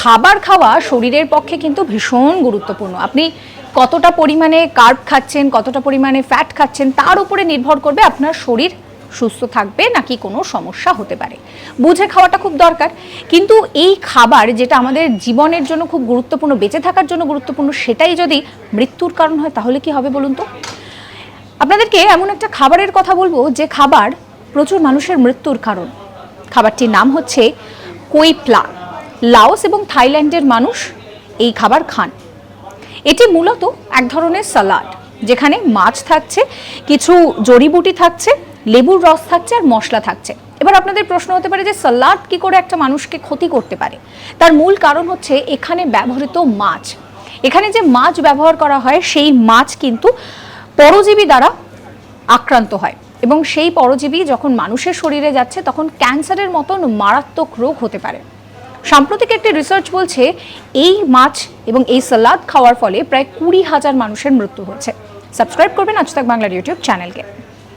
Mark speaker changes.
Speaker 1: খাবার খাওয়া শরীরের পক্ষে কিন্তু ভীষণ গুরুত্বপূর্ণ। আপনি কতটা পরিমাণে কার্ব খাচ্ছেন, কতটা পরিমাণে ফ্যাট খাচ্ছেন, তার উপরে নির্ভর করবে আপনার শরীর সুস্থ থাকবে নাকি কোনো সমস্যা হতে পারে। বুঝে খাওয়াটা খুব দরকার। কিন্তু এই খাবার যেটা আমাদের জীবনের জন্য খুব গুরুত্বপূর্ণ, বেঁচে থাকার জন্য গুরুত্বপূর্ণ, সেটাই যদি মৃত্যুর কারণ হয় তাহলে কি হবে বলুন তো? আপনাদেরকে এমন একটা খাবারের কথা বলব, যে খাবার প্রচুর মানুষের মৃত্যুর কারণ। খাবারটির নাম হচ্ছে কৈপ্লা লাওস এবং থাইল্যান্ডের মানুষ এই খাবার খান। এটি মূলত এক ধরনের সালাড, যেখানে মাছ থাকছে, কিছু জড়িবুটি থাকছে, লেবুর রস থাকছে আর মশলা থাকছে। এবার আপনাদের প্রশ্ন হতে পারে যে সালাড কি করে একটা মানুষকে ক্ষতি করতে পারে? তার মূল কারণ হচ্ছে এখানে ব্যবহৃত মাছ। এখানে যে মাছ ব্যবহার করা হয়, সেই মাছ কিন্তু পরজীবী দ্বারা আক্রান্ত হয় এবং সেই পরজীবী যখন মানুষের শরীরে যাচ্ছে, তখন ক্যান্সারের মতন মারাত্মক রোগ হতে পারে। সাম্প্রতিক একটি রিসার্চ বলছে, এই মাছ এবং এই সালাদ খাওয়ার ফলে প্রায় কুড়ি হাজার মানুষের মৃত্যু হয়েছে। সাবস্ক্রাইব করবেন আজ তাক বাংলার ইউটিউব চ্যানেলকে